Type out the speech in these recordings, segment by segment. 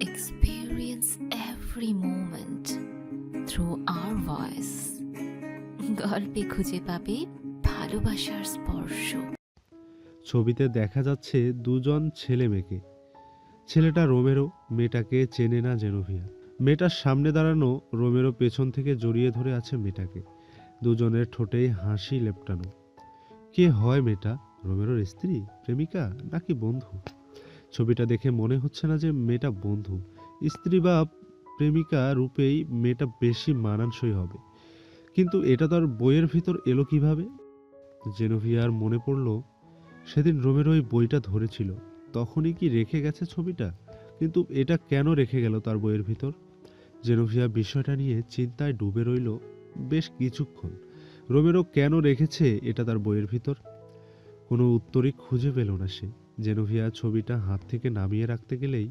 experience every moment through our voice. গল্পে খুঁজে পাবে ভালোবাসার স্পর্শ। ছবিতে দেখা যাচ্ছে দুজন ছেলে মেয়েকে। ছেলেটা রোমেরো, মেয়েটাকে চেনে না জেনোভিয়া মেয়েটার সামনে দাঁড়ানো রোমেরো পেছন থেকে জড়িয়ে ধরে আছে মেয়েটাকে। দুজনের ঠোঁটেই হাসি লেপটানো। কে হয় মেয়েটা? রোমেরোর স্ত্রী, প্রেমিকা নাকি বন্ধু? ছবিটা দেখে মনে হচ্ছে না যে মেয়েটা বন্ধু। স্ত্রী বা প্রেমিকা রূপেই মেয়েটা বেশি মানানসই হবে। কিন্তু এটা তার বইয়ের ভিতর এলো কীভাবে? জেনোভিয়ার মনে পড়ল, সেদিন রোমের ওই বইটা ধরেছিল। তখনই কি রেখে গেছে ছবিটা? কিন্তু এটা কেন রেখে গেল তার বইয়ের ভিতর? জেনোভিয়া বিষয়টা নিয়ে চিন্তায় ডুবে রইল বেশ কিছুক্ষণ। রোমেরো কেন রেখেছে এটা তার বইয়ের ভিতর? কোনো উত্তরই খুঁজে পেল না সে। জেনোভিয়া ছবিটা হাত থেকে নামিয়ে রাখতে গেলেই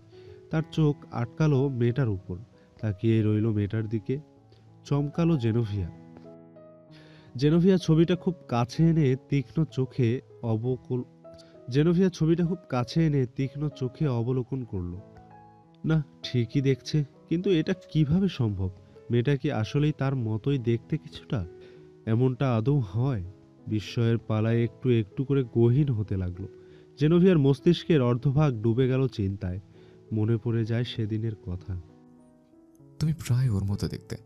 তার চোখ আটকালো মেয়েটার উপর। তাকিয়ে রইল মেয়েটার দিকে। চমকালো জেনোভিয়া। জেনোভিয়া ছবিটা খুব কাছে এনে তীক্ষ্ণ চোখে অবকল জেনোভিয়া ছবিটা খুব কাছে এনে তীক্ষ্ণ চোখে অবলোকন করল। না, ঠিকই দেখছে, কিন্তু এটা কীভাবে সম্ভব? মেয়েটা কি আসলেই তার মতোই দেখতে কিছুটা? এমনটা আদৌ হয়? বিস্ময়ের পালায় একটু একটু করে গহীন হতে লাগল। জেনোভিয়ার মস্তিষ্কের অর্ধভাগ ডুবে গেল চিন্তায়। মনে পড়ে যায় সেদিনের কথা। তুমি প্রায় ওর মতো দেখতে।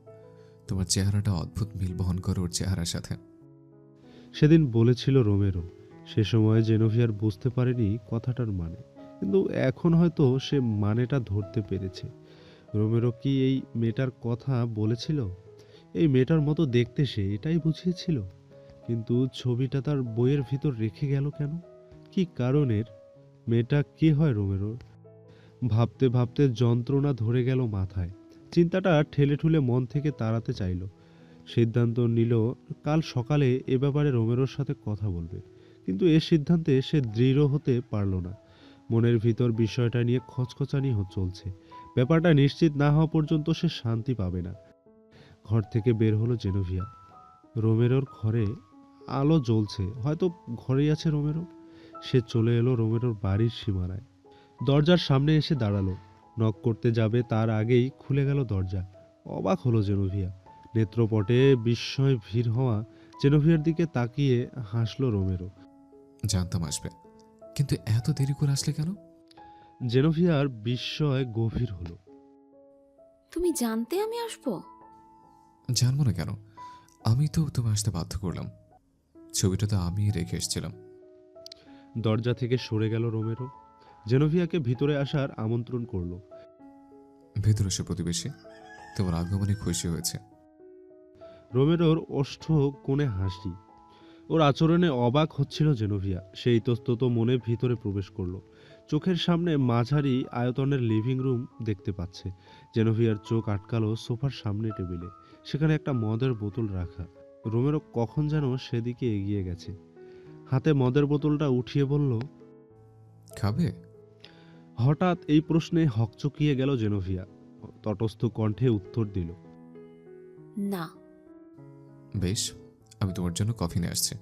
তোমার চেহারাটা অদ্ভুত মিল বহন করে ওর চেহারার সাথে। সেদিন বলেছিল রোমেরো সে সময় জেনোভিয়ার বুঝতে পারেনি কথাটার মানে। কিন্তু এখন হয়তো সে মানেটা ধরতে পেরেছে। রোমেরো কি এই মেয়েটার কথা বলেছিল? এই মেয়েটার মতো দেখতে সে এটাই বুঝিয়েছিল? কিন্তু ছবিটা তার বইয়ের ভিতর রেখে গেল কেন? কি কারণের? মেয়েটা কে হয় রোমেরোর? ভাবতে ভাবতে যন্ত্রণা ধরে গেল মাথায়। চিন্তাটা ঠেলে ঠুলে মন থেকে তাড়াতে চাইল। সিদ্ধান্ত নিল, কাল সকালে এ ব্যাপারে রোমেরোর সাথে কথা বলবে। কিন্তু এ সিদ্ধান্তে সে দৃঢ় হতে পারল না। মনের ভিতর বিষয়টা নিয়ে খচখচানি চলছে। ব্যাপারটা নিশ্চিত না হওয়া পর্যন্ত সে শান্তি পাবে না। ঘর থেকে বের হলো জেনোভিয়া। রোমেরোর ঘরে আলো জ্বলছে। হয়তো ঘরেই আছে রোমেরো। সে চলে এলো রোমেরোর বাড়ির সীমানায়। দরজার সামনে এসে দাঁড়াল। নক করতে যাবে তার আগেই খুলে গেল দরজা। অবাক হলো জেনোভিয়া। নেত্রপটে বিস্ময় ভিড় হওয়া জেনোভিয়ার দিকে তাকিয়ে হাসলো রোমেরো। জানতাম আসবে। কিন্তু এত দেরি করে আসলে কেন? জেনোভিয়ার বিস্ময় গভীর হলো। তুমি জানতে আমি আসব? জানব না কেন? আমি তো তুমি আসতে বাধ্য করলাম। ছবিটা তো আমি রেখে এসেছিলাম। দরজা থেকে সরে গেল রোমেরো জেনোভিয়াকে ভিতরে আসার আমন্ত্রণ করল। ভেতরে এসে প্রতিবেশী তোমার আগমনে খুশি হয়েছে। রোমেরোর ওষ্ঠ কোণে হাসি। ওর আচরণে অবাক হচ্ছিল জেনোভিয়া। সেই ইতস্তত মনে ভিতরে প্রবেশ করল। চোখের সামনে মাঝারি আয়তনের লিভিং রুম দেখতে পাচ্ছে। জেনোভিয়ার চোখ আটকালো সোফার সামনে টেবিলে। সেখানে একটা মদের বোতল রাখা। রোমেরো কখন যেন সেদিকে এগিয়ে গেছে। হাতে মদের বোতলটা উঠিয়ে বলল খাবে? হঠাৎ এই প্রশ্নে হকচকিয়ে গেল জেনোভিয়া। তটস্থ কণ্ঠে উত্তর দিল না। বেশ আমি তোমার জন্য কফি নিয়ে আসছি।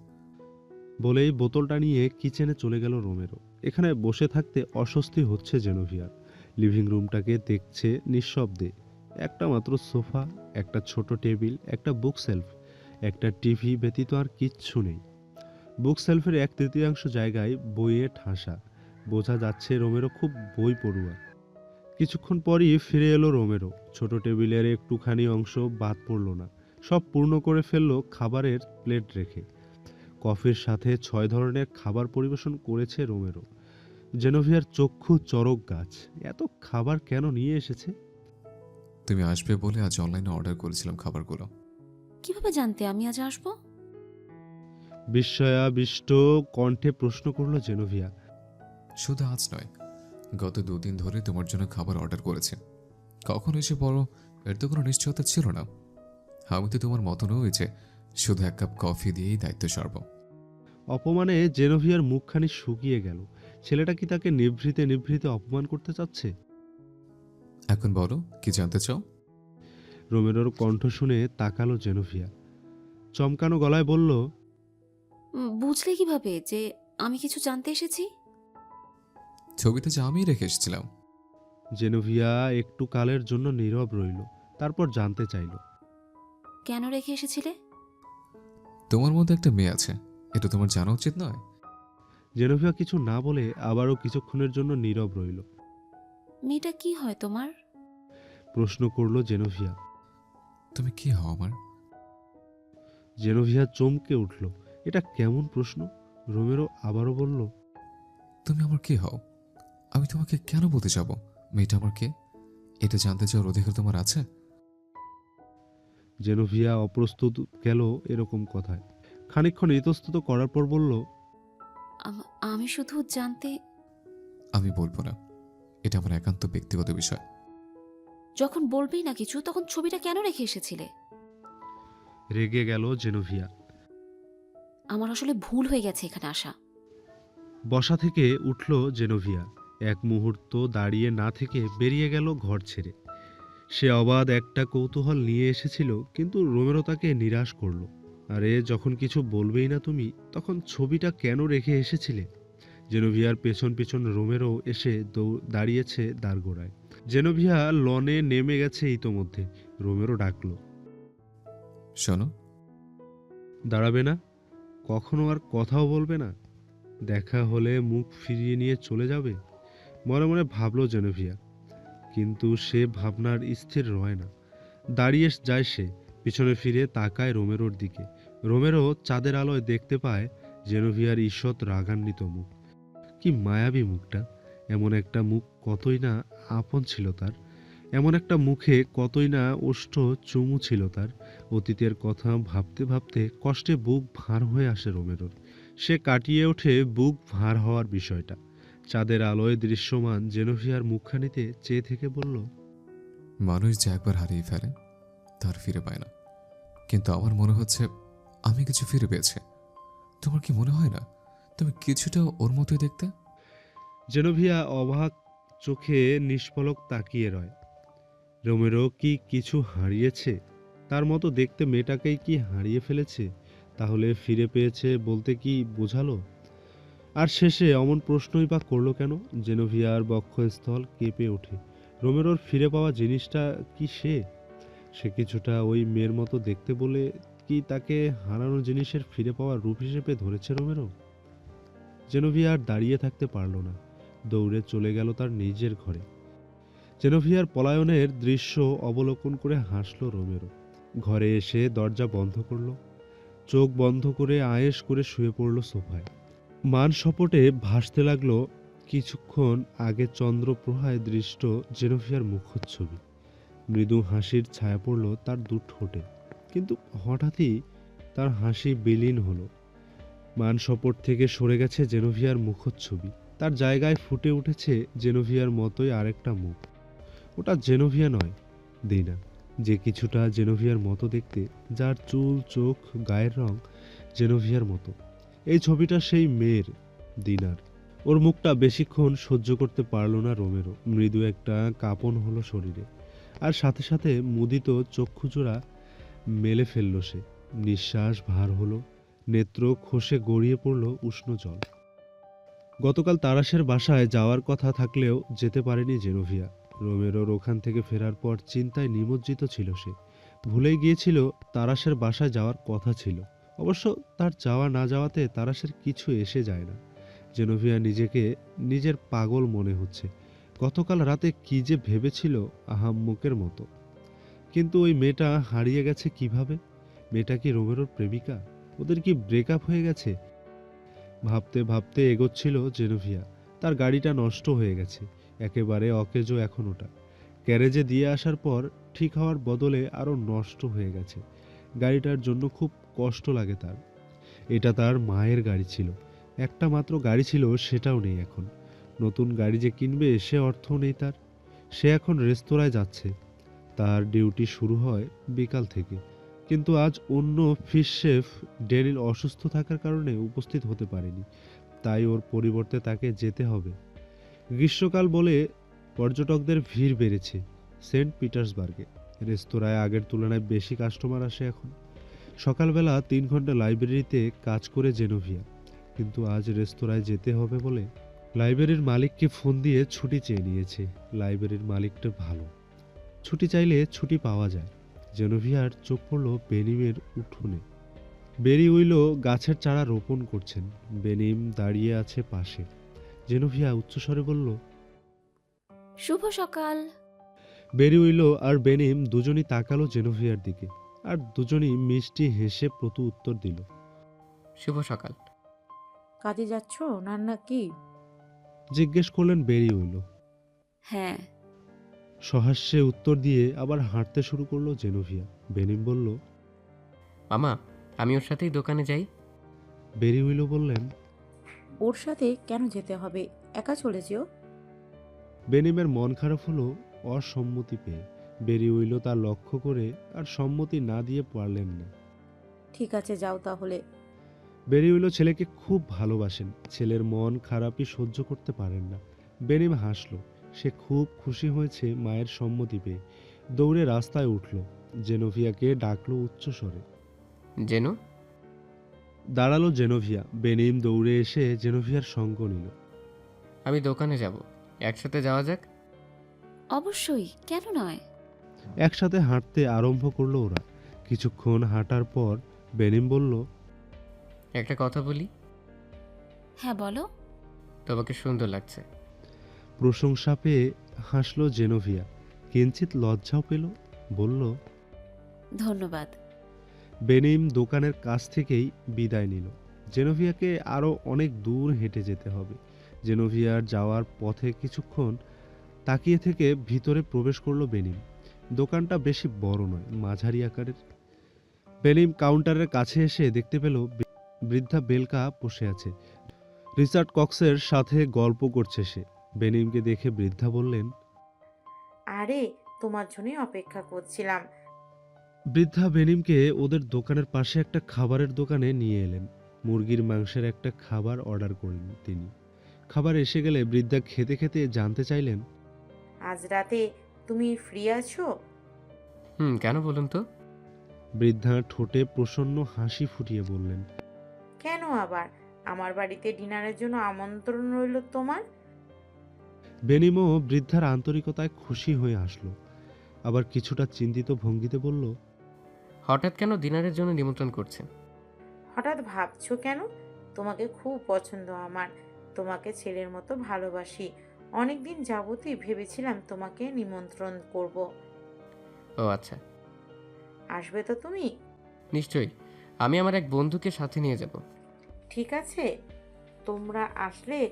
বলেই বোতলটা নিয়ে কিচেনে চলে গেল রোমেরো। এখানে বসে থাকতে অস্বস্তি হচ্ছে জেনোভিয়ার। লিভিং রুমটাকে দেখছে নিঃশব্দে। একটা মাত্র সোফা একটা ছোট টেবিল একটা বুক সেলফ একটা টিভি ব্যতীত আর কিচ্ছু নেই। বুক সেলফের এক তৃতীয়াংশ জায়গায় বইয়ে ঠাসা। বোঝা যাচ্ছে রোমেরো খুব বই পড়ুয়া কিছুক্ষণ পরই ফিরে এলো রোমেরো। ছোট টেবিলের একটুখানি অংশ বাদ পড়ল না। সব পূর্ণ করে ফেলল খাবারের প্লেট রেখে। কফির সাথে ছয় ধরনের খাবার পরিবেশন করেছে রোমেরো। জেনোভিয়ার চক্ষু চরক গাছ। এত খাবার কেন নিয়ে এসেছে? তুমি আসবে বলে আজ অনলাইনে অর্ডার করেছিলাম খাবারগুলো। কীভাবে জানতে? আমি আজ আসব? বিস্ময়াবিষ্ট কণ্ঠে প্রশ্ন করল জেনোভিয়া। শুধু আজ নয় গত দুদিন ধরে তোমার জন্য খাবার অর্ডার করেছে। কখন এসে পড়ো এর তো কোনো নিশ্চয়তা ছিল না। আমি তো তোমার মতন হয়েছে শুধু এক কাপ কফি দিয়েই দায়িত্ব সারব। অপমানে জেনোভিয়ার মুখখানি শুকিয়ে গেল। ছেলেটা কি তাকে নিভৃতে নিভৃতে অপমান করতে চাচ্ছে? এখন বলো কি জানতে চাও? রোমেরোর কণ্ঠ শুনে তাকালো জেনোভিয়া। চমকানো গলায় বলল বুঝলে কীভাবে যে আমি কিছু জানতে এসেছি? ছবিতে যা আমি রেখে এসেছিলাম। জেনোভিয়া একটু কালের জন্য নীরব রইল তারপর জানতে চাইল। কেন রেখে এসেছিলে? তোমার মধ্যে একটা মেয়ে আছে এটা তোমার জানা উচিত নয়? জেনোভিয়া কিছু না বলে আবারও কিছুক্ষণের জন্য নীরব রইল। মেয়েটা কি হয় তোমার? প্রশ্ন করল জেনোভিয়া। তুমি কি হও আমার? জেনোভিয়া চমকে উঠল। এটা কেমন প্রশ্ন? রোমেরো আবারও বলল তুমি আমার কে হও? আমি তোমাকে কেন বলতে যাব? মেয়েটা আমার কে? এটা জানতে চাওয়ার অধিকার তোমার আছে? জেনোভিয়া অপ্রস্তুত গেল এরকম কথায়। খানিকক্ষণ ইতস্তত করার পর বলল আমি শুধু জানতে আমি বলব না। এটা আমার একান্ত ব্যক্তিগত বিষয়। যখন বলবেই না কিছু তখন ছবিটা কেন রেখে এসেছিলে? রেগে গেল জেনোভিয়া। আমার আসলে ভুল হয়ে গেছে এখানে আসা। বসা থেকে উঠল জেনোভিয়া। এক মুহূর্ত দাঁড়িয়ে না থেকে বেরিয়ে গেল ঘর ছেড়ে। সে অবাধ একটা কৌতূহল নিয়ে এসেছিল কিন্তু রোমেরো তাকে নিরাশ করল। আরে যখন কিছু বলবেই না তুমি তখন ছবিটা কেন রেখে এসেছিলে? জেনোভিয়ার পেছন পেছন রোমেরো এসে দাঁড়িয়েছে দাঁড়গোড়ায় জেনোভিয়া লনে নেমে গেছে ইতোমধ্যে। রোমেরো ডাকলো। শোনো। দাঁড়াবে না? কখনো আর কথাও বলবে না। দেখা হলে মুখ ফিরিয়ে নিয়ে চলে যাবে। মনে মনে ভাবলো জেনোভিয়া। কিন্তু সে ভাবনার স্থির রয় না। দাঁড়িয়ে যায় সে, পিছনে ফিরে তাকায় রোমেরোর দিকে। রোমেরো চাঁদের আলোয় দেখতে পায় জেনোভিয়ার ঈষৎ রাগান্বিত মুখ। কি মায়াবী মুখটা! এমন একটা মুখ কতই না আপন ছিল তার। এমন একটা মুখে কতই না ওষ্ঠ চুমু ছিল তার। অতীতের কথা ভাবতে ভাবতে কষ্টে বুক ভার হয়ে আসে রোমেরোর। সে কাটিয়ে ওঠে বুক ভার হওয়ার বিষয়টা। চাঁদের আলোয় দৃশ্যমান জেনোভিয়ার মুখখানিতে চেয়ে থেকে বলল মানুষ যে একবার হারিয়ে ফেলে তার ফিরে পায় না। কিন্তু আমার মনে হচ্ছে আমি কিছু ফিরে পেয়েছি। তোমার কি মনে হয় না? তুমি কিছুটা ওর মতোই দেখতে? জেনোভিয়া অবাক চোখে নিষ্পলক তাকিয়ে রয়। রোমেরো কি কিছু হারিয়েছে? তার মতো দেখতে মেয়েটাকেই কি হারিয়ে ফেলেছে? তাহলে ফিরে পেয়েছে বলতে কি বোঝালো? আর শেষে অমন প্রশ্নই বা করল কেন? জেনোভিয়ার বক্ষস্থল কেঁপে ওঠে। রোমেরোর ফিরে পাওয়া জিনিসটা কি সে? সে কিছুটা ওই মেয়ের মতো দেখতে বলে কি তাকে হারানো জিনিসের ফিরে পাওয়া রূপ হিসেবে ধরেছে রোমেরো? জেনোভিয়া আর দাঁড়িয়ে থাকতে পারল না। দৌড়ে চলে গেল তার নিজের ঘরে। জেনোভিয়ার পলায়নের দৃশ্য অবলোকন করে হাসল রোমেরো। ঘরে এসে দরজা বন্ধ করল, চোখ বন্ধ করে আয়েশ করে শুয়ে পড়ল সোফায়। মান সপটে ভাসতে লাগল কিছুক্ষণ আগে চন্দ্রপ্রহায় দৃষ্ট জেনোভিয়ার মুখচ্ছবি। মৃদু হাসির ছায়া পড়ল তার দু ঠোঁটে, কিন্তু হঠাৎই তার হাসি বিলীন হলো। মান সপট থেকে সরে গেছে জেনোভিয়ার মুখচ্ছবি। তার জায়গায় ফুটে উঠেছে জেনোভিয়ার মতোই আরেকটা মুখ। ওটা জেনোভিয়া নয়, দিনা। যে কিছুটা জেনোভিয়ার মতো দেখতে, যার চুল, চোখ, গায়ের রং জেনোভিয়ার মতো। এই ছবিটা সেই মেয়ের, দিনার। ওর মুখটা বেশিক্ষণ সহ্য করতে পারল না রোমেরো মৃদু একটা কাঁপন হলো শরীরে। আর সাথে সাথে মুদিত চক্ষুচোরা মেলে ফেলল সে। নিঃশ্বাস ভার হলো, নেত্র খসে গড়িয়ে পড়ল উষ্ণ জল। গতকাল তারাশের বাসায় যাওয়ার কথা থাকলেও যেতে পারেনি জেনোভিয়া। রোমেরোর ওখান থেকে ফেরার পর চিন্তায় নিমজ্জিত ছিল সে। ভুলেই গিয়েছিল তারাশের বাসায় যাওয়ার কথা ছিল। অবশ্য তার যাওয়া না যাওয়াতে তারাশের কিছু এসে যায় না। জেনোভিয়া নিজেকে নিজের পাগল মনে হচ্ছে। গতকাল রাতে কি যে ভেবেছিল আহাম্মুকের মতো। কিন্তু ওই মেয়েটা হারিয়ে গেছে কীভাবে? মেয়েটা কি রোমেরোর প্রেমিকা? ওদের কি ব্রেকআপ হয়ে গেছে? ভাবতে ভাবতে এগোচ্ছিল জেনোভিয়া। তার গাড়িটা নষ্ট হয়ে গেছে। একেবারে অকেজো এখন ওটা। গ্যারেজে দিয়ে আসার পর ঠিক হওয়ার বদলে আরও নষ্ট হয়ে গেছে। গাড়িটার জন্য খুব কষ্ট লাগে তার। এটা তার মায়ের গাড়ি ছিল। একটা মাত্র গাড়ি ছিল, সেটাও নেই এখন। নতুন গাড়ি যে কিনবে, সে অর্থও নেই তার। সে এখন রেস্তোরাঁয় যাচ্ছে। তার ডিউটি শুরু হয় বিকাল থেকে। কিন্তু আজ অন্য ফিশ শেফ ডেরিল অসুস্থ থাকার কারণে উপস্থিত হতে পারেনি। তাই ওর পরিবর্তে তাকে যেতে হবে। গ্রীষ্মকাল বলে পর্যটকদের ভিড় বেড়েছে সেন্ট পিটার্সবার্গে। রেস্তোরাঁয় আগের তুলনায় বেশি কাস্টমার আসে এখন। সকালবেলা তিন ঘণ্টা লাইব্রেরিতে কাজ করে জেনোভিয়া। কিন্তু আজ রেস্তোরাঁয় যেতে হবে বলে লাইব্রেরির মালিককে ফোন দিয়ে ছুটি চেয়ে নিয়েছে। লাইব্রেরির মালিকটা ভালো। ছুটি চাইলে ছুটি পাওয়া যায়। জেনোভিয়ার চোখ পড়ল বেনিমের উঠোনে। বেরি উইলো গাছের চারা রোপণ করছেন। বেনিম দাঁড়িয়ে আছে পাশে। জেনোভিয়া উচ্চস্বরে বলল শুভ সকাল। বেরি উইলো আর বেনিম দুজনই তাকালো জেনোভিয়ার দিকে আর দুজনই মিষ্টি হেসে প্রতু উত্তর দিল শুভ সকাল। কাজে যাচ্ছ না কি? জিজ্ঞেস করলেন বেরি উইলো। হ্যাঁ। সহাস্যে উত্তর দিয়ে আবার হাঁটতে শুরু করল জেনোভিয়া। বেনিম বলল মামা আমি ওর সাথেই দোকানে যাই। বেরি উইলো বললেন ওর সাথে কেন যেতে হবে? একা চলে যেও। বেনিমের মন খারাপ হলো অসম্মতি পেয়ে। বেরি উইলো তা লক্ষ্য করে আর সম্মতি না দিয়ে পারলেন না। ঠিক আছে যাও তাহলে। বেরি উইলো ছেলেকে খুব ভালোবাসেন। ছেলের মন খারাপই সহ্য করতে পারেন না। বেনিম হাসলো। সে খুব খুশি হয়েছে মায়ের সম্মতি পেয়ে। দৌড়ে রাস্তায় উঠল। জেনোভিয়াকে ডাকলো উচ্চস্বরে। জেনু দাঁড়াল জেনোভিয়া। বেনিম দৌড়ে এসে জেনোভিয়ার সঙ্গ নিল। আমি দোকানে যাব। একসাথে যাওয়া যাক? অবশ্যই কেন নয়? একসাথে হাঁটতে আরম্ভ করল ওরা। কিছুক্ষণ হাঁটার পর বেনিম বলল একটা কথা বলি? হ্যাঁ বলো। তোমাকে সুন্দর লাগছে। প্রশংসা পেয়ে হাসলো জেনোভিয়া। কিঞ্চিত লজ্জাও পেল বলল ধন্যবাদ। বেনিম দোকানের কাছ থেকেই বিদায় নিল। জেনোভিয়াকে আরও অনেক দূর হেঁটে যেতে হবে। জেনোভিয়ার যাওয়ার পথে কিছুক্ষণ তাকিয়ে থেকে ভিতরে প্রবেশ করল বেনিম। দোকানটা বেশি বড় নয়, মাঝারি আকারের। বেনিম কাউন্টারের কাছে এসে দেখতে পেল বৃদ্ধা বেলকা বসে আছে। রিচার্ড কক্সের সাথে গল্প করছে সে। বেনিমকে দেখে বৃদ্ধা বললেন, আরে, তোমার জন্যই অপেক্ষা করছিলাম। বৃদ্ধা বেনিমকে ওদের দোকানের পাশে একটা খাবারের দোকানে নিয়ে এলেন। মুরগির মাংসের একটা খাবার অর্ডার করলেন তিনি। খাবার এসে গেলে বৃদ্ধা খেতে খেতে জানতে চাইলেন আজ রাতে তুমি ফ্রি আছো? হুম কেন বলুন তো? বৃদ্ধা ঠোঁটে প্রসন্ন হাসি ফুটিয়ে বললেন কেন আবার? আমার বাড়িতে ডিনারের জন্য আমন্ত্রণ রইল তোমার? বেনিমও বৃদ্ধার আন্তরিকতায় খুশি হয়ে আসলো। আবার কিছুটা চিন্তিত ভঙ্গিতে বলল হঠাৎ কেন ডিনারের জন্য নিমন্ত্রণ করছেন? হঠাৎ ভাবছ কেন? তোমাকে খুব পছন্দ আমার। তোমাকে ছেলের মতো ভালোবাসি। অনেকদিন যাবতই ভেবেছিলাম তোমাকে নিমন্ত্রণ করব। ও আচ্ছা। আসবে তো তুমি? নিশ্চয়ই। আমি আমার এক বন্ধুকে সাথে নিয়ে যাব। ঠিক আছে। তোমরা আসলে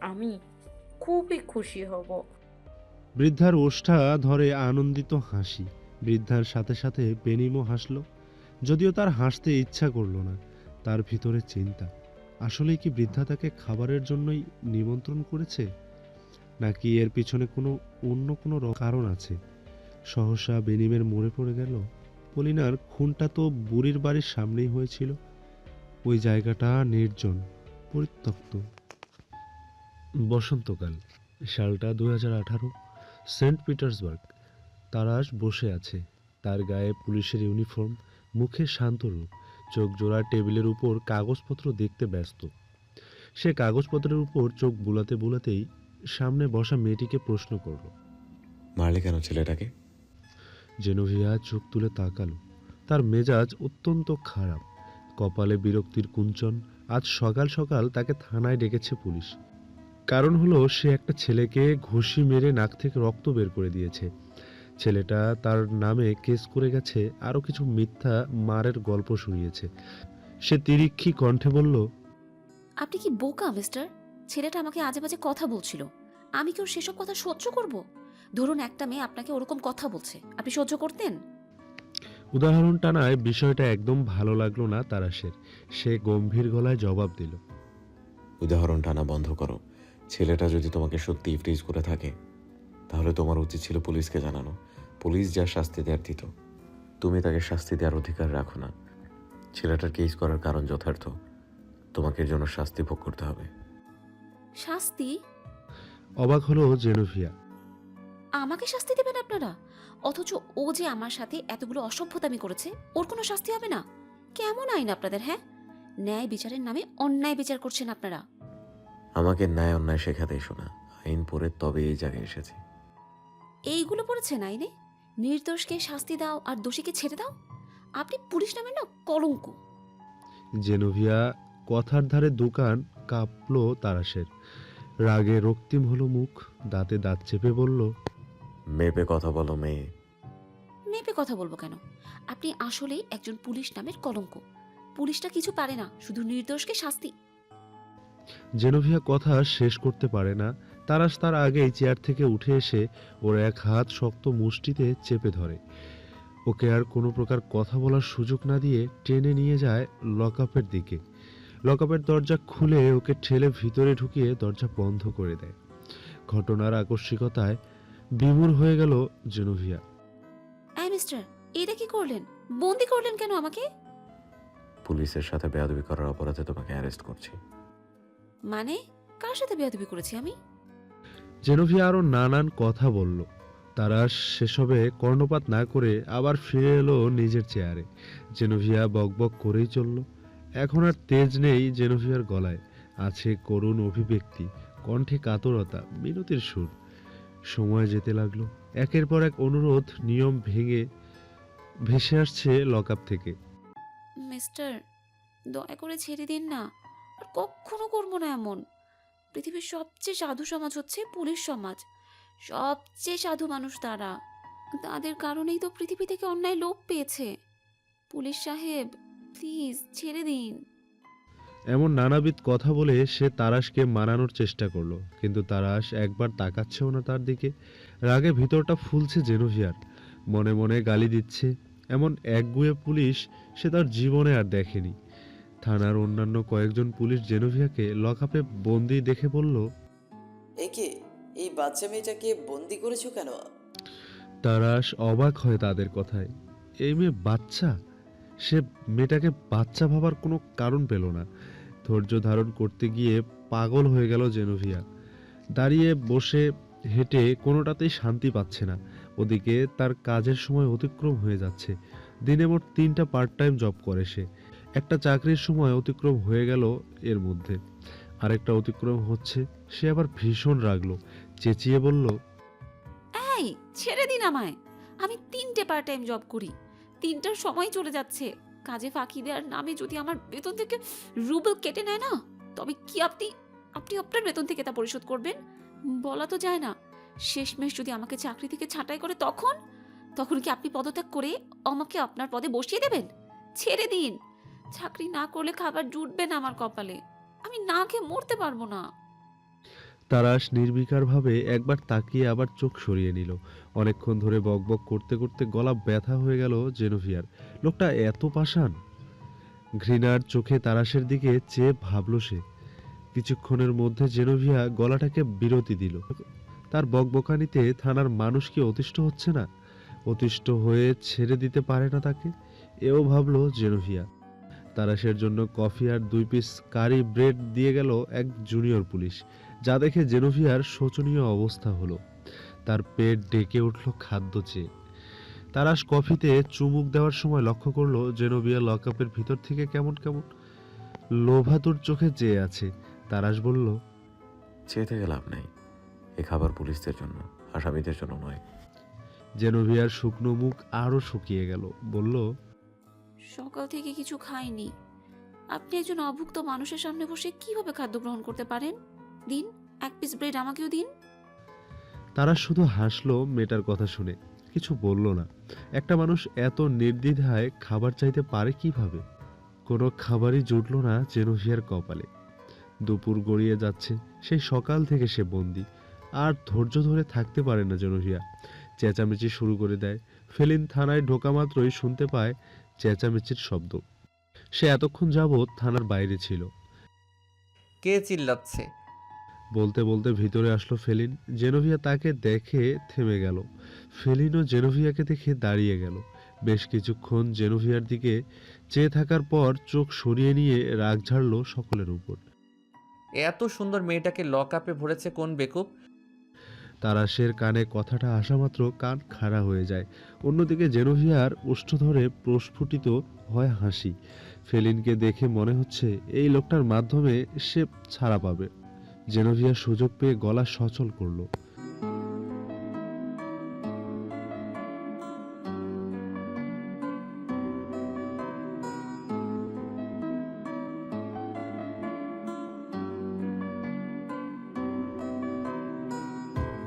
আমি খুবই খুশি হব। বৃদ্ধার ওষ্ঠা ধরে আনন্দিত হাসি। বৃদ্ধার সাথে সাথে বেনিমও হাসল, যদিও তার হাসতে ইচ্ছা করল না, তার ভিতরে চিন্তা। আসলেই কি বৃদ্ধা তাকে খাবারের জন্যই নিমন্ত্রণ করেছে? নাকি এর পিছনে কোনো অন্য কোনো কারণ আছে? সহসা বেনিমের মরে পড়ে গেল, পলিনার খুনটা তো বুড়ির বাড়ির সামনেই হয়েছিল। ওই জায়গাটা নির্জন, পরিত্যক্ত। বসন্তকাল, সালটা দু হাজার আঠারো, সেন্ট পিটার্সবার্গ। তারাশ বসে আছে। তার গায়ে পুলিশের ইউনিফর্ম মুখে শান্ত রূপ চোখ জোড়া টেবিলের উপর কাগজপত্র দেখতে ব্যস্ত। সে কাগজপত্রের উপর চোখ বুলাতে বুলাতেই সামনে বসা মেয়েটিকে প্রশ্ন করল মারলে কেন ছেলেটাকে? জেনোভিয়া চোখ তুলে তাকালো। তার মেজাজ অত্যন্ত খারাপ। কপালে বিরক্তির কুঞ্চন আজ সকাল সকাল তাকে থানায় ডেকেছে পুলিশ। কারণ হলো সে একটা ছেলেকে ঘুষি মেরে নাক থেকে রক্ত বের করে দিয়েছে। ছেলেটা তার নামে কেস করে গেছে আরও কিছু মিথ্যা মারের গল্প শুনিয়েছে। সে তিরিক্ষি কণ্ঠে বলল আপনি কি বোকা মিস্টার? ছেলেটা আমাকে আজে বাজে কথা বলছিল। আমি কি ওর সেসব কথা সহ্য করব? ধরুন একটা মেয়ে আপনাকে ওরকম কথা বলছে। আপনি সহ্য করতেন? উদাহরণ টানায় বিষয়টা একদম ভালো লাগল না তারাশের। সে গম্ভীর গলায় জবাব দিল উদাহরণ টানা বন্ধ করো। ছেলেটা যদি তোমাকে সত্যি ফ্রিজ করে থাকে তাহলে তোমার উচিত ছিল পুলিশকে জানানো। পুলিশ যা শাস্তি দেওয়ার দিত তুমি তাকে শাস্তি দেওয়ার অধিকার রাখো না। ছেলেটার কেস করার কারণ যথার্থ। তোমাকে এর জন্য শাস্তি ভোগ করতে হবে। শাস্তি? অবাক হলো জেনোভিয়া। আমাকে শাস্তি দেবেন আপনারা? অথচ ও যে আমার সাথে এতগুলো অসভ্যতামি করেছে ওর কোনো শাস্তি হবে না? কেমন আইন আপনাদের হ্যাঁ? ন্যায় বিচারের নামে অন্যায় বিচার করছেন আপনারা। আমাকে ন্যায় অন্যায় শেখাতেই শোনা আইন পড়ে তবে এই জায়গায় এসেছি। এইগুলো পড়েছেন আইনে? নির্দোষকে শাস্তি দাও আর দোষীকে ছেড়ে দাও? আপনি পুলিশ নামের না কলঙ্ক। জেনোভিয়া কথার ধারে দোকান কাঁপলো তারাশের। রাগে রক্তিম হলো মুখ দাঁতে দাঁত চেপে বলল মেপে কথা বলো মেয়ে। মেপে কথা বলব কেন? আপনি আসলেই একজন পুলিশ নামের কলঙ্ক। পুলিশটা কিছু পারে না শুধু নির্দোষকে শাস্তি। জেনোভিয়া কথা শেষ করতে পারে না তারাশ তার আগেই চেয়ার থেকে উঠে এসে ওর এক হাত শক্ত মুষ্টিতে চেপে ধরে। ওকে আর কোনো প্রকার কথা বলার সুযোগ না দিয়ে টেনে নিয়ে যায় লকআপের দিকে। লকআপের দরজা খুলে ওকে ঠেলে ভিতরে ঢুকিয়ে দরজা বন্ধ করে দেয়। ঘটনার আকস্মিকতায় বিমূর হয়ে গেল জেনোভিয়া। এই মিস্টার এটা কি করলেন? বন্দি করলেন কেন আমাকে? পুলিশের সাথে বেয়াদবি করার অপরাধে তোমাকে অ্যারেস্ট করছি। মানে? কার সাথে বেয়াদবি করেছি আমি? জেনোভিয়া আরও নানান কথা বলল। তারা সেসবে কর্ণপাত না করে আবার ফিরে এলো নিজের চেয়ারে। জেনোভিয়া বকবক করেই চলল। এখন আর তেজ নেই জেনোভিয়ার গলায়। আছে করুণ অভিব্যক্তি, কণ্ঠে কাতরতা, মিনতির সুর। সময় যেতে লাগল। একের পর এক অনুরোধ, নিয়ম ভেঙে ভেসে আসছে লকআপ থেকে। মিস্টার, দয়া করে ছেড়ে দিন না। আর কখনো করব না এমন। পৃথিবীর সবচেয়ে সাধু সমাজ হচ্ছে পুলিশ সমাজ। সবচেয়ে সাধু মানুষ তারা। তাদের কারণেই তো পৃথিবী থেকে অন্যায় লোপ পেয়েছে। পুলিশ সাহেব, প্লিজ ছেড়ে দিন। এমন নানাবিধ কথা বলে সে তারাশকে মানানোর চেষ্টা করল, কিন্তু তারাশ একবার তাকাচ্ছেও না তার দিকে। রাগে ভিতরটা ফুলছে জেনোভিয়ার মনে মনে গালি দিচ্ছে। এমন একগুয়ে পুলিশ সে তার জীবনে আর দেখেনি। থানার অন্যান্য কয়েকজন পুলিশ জেনোভিয়াকে লকআপে বন্দি দেখে বলল একে এই বাচ্চা মেয়েটাকে বন্দি করেছ কেন? তারাশ অবাক হয় তাদের কথায়। এই মেয়ে বাচ্চা? সে মেয়েটাকে বাচ্চা ভাবার কোনো কারণ পেল না। ধৈর্য ধারণ করতে গিয়ে পাগল হয়ে গেল জেনোভিয়া। দাঁড়িয়ে বসে হেঁটে কোনোটাতেই শান্তি পাচ্ছে না। ওদিকে তার কাজের সময় অতিক্রম হয়ে যাচ্ছে। দিনে মোট তিনটা পার্ট টাইম জব করে সে। একটা চাকরির সময় অতিক্রম হয়ে গেল এর মধ্যে। আরেকটা অতিক্রম হচ্ছে, সে আবার ভীষণ রাগলো, চেঁচিয়ে বলল, এই, ছেড়ে দিন আমায়। আমি তিনটে পার্ট টাইম জব করি। তিনটার সময় চলে যাচ্ছে। কাজে ফাঁকি দেওয়ার নামে যদি আমার বেতন থেকে রুবেল কেটে নেয় না, তবে কি আপনি আপনি আপনার বেতন থেকে তা পরিশোধ করবেন? বলা তো যায় না। শেষমেশ যদি আমাকে চাকরি থেকে ছাঁটাই করে তখন তখন কি আপনি পদত্যাগ করে আমাকে আপনার পদে বসিয়ে দেবেন? ছেড়ে দিন। চাকরি না করলে খাবার জুটবে না আমার কপালে। আমি না খেয়ে মরতে পারব না। তারাশ নির্বিকারভাবে একবার তাকিয়ে আবার চোখ সরিয়ে নিল। অনেকক্ষণ ধরে বকবক করতে করতে গলা ব্যথা হয়ে গেল জেনোভিয়ার। লোকটা এত পাষাণ। ঘৃণার চোখে তারাশের দিকে চেয়ে ভাবল সে। কিছুক্ষণের মধ্যে জেনোভিয়া গলাটাকে বিরতি দিল। তার বকবকানিতে থানার মানুষ কি অতিষ্ঠ হচ্ছে না? অতিষ্ঠ হয়ে ছেড়ে দিতে পারে না তাকে? এও ভাবলো জেনোভিয়া। তারাশের জন্য কফি আর দুই পিস কারি ব্রেড দিয়ে গেল এক জুনিয়র পুলিশ যা দেখে জেনোভিয়ার শোচনীয় অবস্থা হলো। তার পেট ডেকে উঠল খাদ্য চেয়ে। তারাশ কফিতে চুমুক দেওয়ার সময় লক্ষ্য করল জেনোভিয়া লকআপের ভিতর থেকে কেমন কেমন লোভাতুর চোখে চেয়ে আছে। তারাশ বলল চেয়ে থেকে লাভ নাই। এ খাবার পুলিশদের জন্য আসামিদের জন্য নয়। জেনোভিয়ার শুকনো মুখ আরও শুকিয়ে গেল। বলল সকাল থেকে কিছু খাইনি। আপনি একজন অভুক্ত মানুষের সামনে বসে কীভাবে খাদ্য গ্রহণ করতে পারেন? দিন, এক পিস ব্রেড আমাকেও দিন। তারা শুধু হাসলো মেয়েটার কথা শুনে, কিছু বলল না। একটা মানুষ এত নির্দ্বিধায় খাবার চাইতে পারে কীভাবে? কোনো খাবারই জুটল না জেনোভিয়ার কপালে। দুপুর গড়িয়ে যাচ্ছে, সেই সকাল থেকে সে বন্দি। আর ধৈর্য ধরে থাকতে পারে না জেনোভিয়া চেঁচামেচি শুরু করে দেয়। ফেলিন থানায় ঢোকা মাত্রই শুনতে পায় চেঁচামেচির শব্দ। সে এতক্ষণ যাবৎ থানার বাইরে ছিল। কে চিল্লাচ্ছে? বলতে বলতে ভিতরে আসলো ফেলিন। জেনোভিয়া তাকে দেখে থেমে গেল। ফেলিনও জেনোভিয়াকে দেখে দাঁড়িয়ে গেল। বেশ কিছুক্ষণ জেনোভিয়ার দিকে চেয়ে থাকার পর চোখ সরিয়ে নিয়ে রাগ ঝাড়ল সকলের উপর। এত সুন্দর মেয়েটাকে লক আপে ভরেছে কোন বেকুব? তারাশের কানে কথাটা আসা মাত্র কান খাড়া হয়ে যায়। অন্যদিকে জেনোভিয়ার ওষ্ঠ ধরে প্রস্ফুটিত হয় হাসি। ফেলিনকে দেখে মনে হচ্ছে এই লোকটার মাধ্যমে সে ছাড়া পাবে। জেনোভিয়া সুযোগ পেয়ে গলা সচল করল।